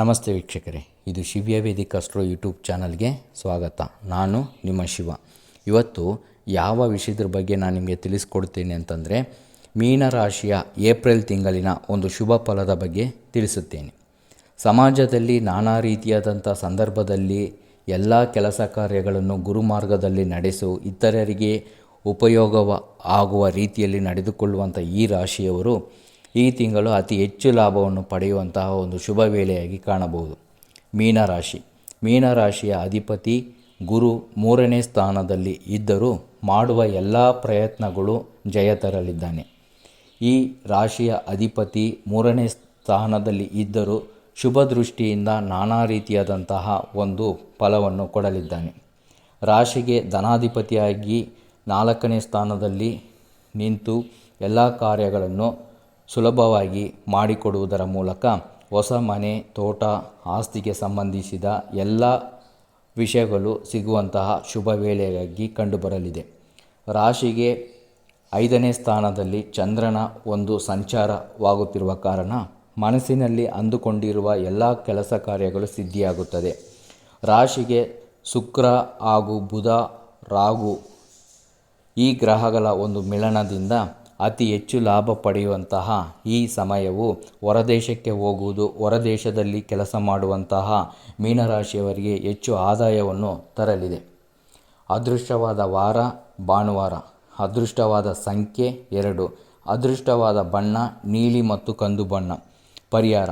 ನಮಸ್ತೆ ವೀಕ್ಷಕರೇ, ಇದು ಶಿವ್ಯ ವೇದಿಕ ಅಸ್ಟ್ರೋ ಯೂಟ್ಯೂಬ್ ಚಾನಲ್ಗೆ ಸ್ವಾಗತ. ನಾನು ನಿಮ್ಮ ಶಿವ. ಇವತ್ತು ಯಾವ ವಿಷಯದ ಬಗ್ಗೆ ನಾನು ನಿಮಗೆ ತಿಳಿಸ್ಕೊಡ್ತೀನಿ ಅಂತಂದರೆ ಮೀನರಾಶಿಯ ಏಪ್ರಿಲ್ ತಿಂಗಳಿನ ಒಂದು ಶುಭ ಫಲದ ಬಗ್ಗೆ ತಿಳಿಸುತ್ತೇನೆ. ಸಮಾಜದಲ್ಲಿ ನಾನಾ ರೀತಿಯಾದಂಥ ಸಂದರ್ಭದಲ್ಲಿ ಎಲ್ಲ ಕೆಲಸ ಕಾರ್ಯಗಳನ್ನು ಗುರುಮಾರ್ಗದಲ್ಲಿ ನಡೆಸು, ಇತರರಿಗೆ ಉಪಯೋಗವ ಆಗುವ ರೀತಿಯಲ್ಲಿ ನಡೆದುಕೊಳ್ಳುವಂಥ ಈ ರಾಶಿಯವರು ಈ ತಿಂಗಳು ಅತಿ ಹೆಚ್ಚು ಲಾಭವನ್ನು ಪಡೆಯುವಂತಹ ಒಂದು ಶುಭ ವೇಳೆಯಾಗಿ ಕಾಣಬಹುದು. ಮೀನರಾಶಿ ಮೀನರಾಶಿಯ ಅಧಿಪತಿ ಗುರು ಮೂರನೇ ಸ್ಥಾನದಲ್ಲಿ ಇದ್ದರೂ ಮಾಡುವ ಎಲ್ಲ ಪ್ರಯತ್ನಗಳು ಜಯ ತರಲಿದ್ದಾನೆ. ಈ ರಾಶಿಯ ಅಧಿಪತಿ ಮೂರನೇ ಸ್ಥಾನದಲ್ಲಿ ಇದ್ದರೂ ಶುಭ ದೃಷ್ಟಿಯಿಂದ ನಾನಾ ರೀತಿಯಾದಂತಹ ಒಂದು ಫಲವನ್ನು ಕೊಡಲಿದ್ದಾನೆ. ರಾಶಿಗೆ ಧನಾಧಿಪತಿಯಾಗಿ ನಾಲ್ಕನೇ ಸ್ಥಾನದಲ್ಲಿ ನಿಂತು ಎಲ್ಲ ಕಾರ್ಯಗಳನ್ನು ಸುಲಭವಾಗಿ ಮಾಡಿಕೊಡುವುದರ ಮೂಲಕ ಹೊಸ ಮನೆ, ತೋಟ, ಆಸ್ತಿಗೆ ಸಂಬಂಧಿಸಿದ ಎಲ್ಲ ವಿಷಯಗಳು ಸಿಗುವಂತಹ ಶುಭ ವೇಳೆಯಾಗಿ ಕಂಡುಬರಲಿದೆ. ರಾಶಿಗೆ ಐದನೇ ಸ್ಥಾನದಲ್ಲಿ ಚಂದ್ರನ ಒಂದು ಸಂಚಾರವಾಗುತ್ತಿರುವ ಕಾರಣ ಮನಸ್ಸಿನಲ್ಲಿ ಅಂದುಕೊಂಡಿರುವ ಎಲ್ಲ ಕೆಲಸ ಕಾರ್ಯಗಳು ಸಿದ್ಧಿಯಾಗುತ್ತದೆ. ರಾಶಿಗೆ ಶುಕ್ರ ಹಾಗೂ ಬುಧ ರಾಗು ಈ ಗ್ರಹಗಳ ಒಂದು ಮಿಲನದಿಂದ ಅತಿ ಹೆಚ್ಚು ಲಾಭ ಪಡೆಯುವಂತಹ ಈ ಸಮಯವು ಹೊರದೇಶಕ್ಕೆ ಹೋಗುವುದು, ಹೊರದೇಶದಲ್ಲಿ ಕೆಲಸ ಮಾಡುವಂತಹ ಮೀನರಾಶಿಯವರಿಗೆ ಹೆಚ್ಚು ಆದಾಯವನ್ನು ತರಲಿದೆ. ಅದೃಷ್ಟವಾದ ವಾರ, ಭಾನುವಾರ. ಅದೃಷ್ಟವಾದ ಸಂಖ್ಯೆ ಎರಡು. ಅದೃಷ್ಟವಾದ ಬಣ್ಣ, ನೀಲಿ ಮತ್ತು ಕಂದು ಬಣ್ಣ. ಪರಿಹಾರ.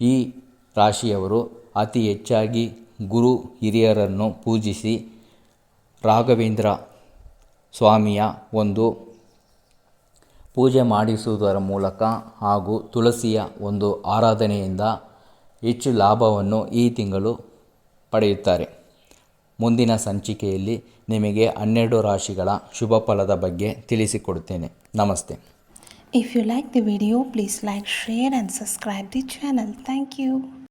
ಈ ರಾಶಿಯವರು ಅತಿ ಹೆಚ್ಚಾಗಿ ಗುರು ಹಿರಿಯರನ್ನು ಪೂಜಿಸಿ ರಾಘವೇಂದ್ರ ಸ್ವಾಮಿಯ ಒಂದು ಪೂಜೆ ಮಾಡಿಸುವುದರ ಮೂಲಕ ಹಾಗೂ ತುಳಸಿಯ ಒಂದು ಆರಾಧನೆಯಿಂದ ಹೆಚ್ಚು ಲಾಭವನ್ನು ಈ ತಿಂಗಳು ಪಡೆಯುತ್ತಾರೆ. ಮುಂದಿನ ಸಂಚಿಕೆಯಲ್ಲಿ ನಿಮಗೆ ಹನ್ನೆರಡು ರಾಶಿಗಳ ಶುಭ ಫಲದ ಬಗ್ಗೆ ತಿಳಿಸಿಕೊಡುತ್ತೇನೆ. ನಮಸ್ತೆ. If you like the video please like share and subscribe the channel thank you.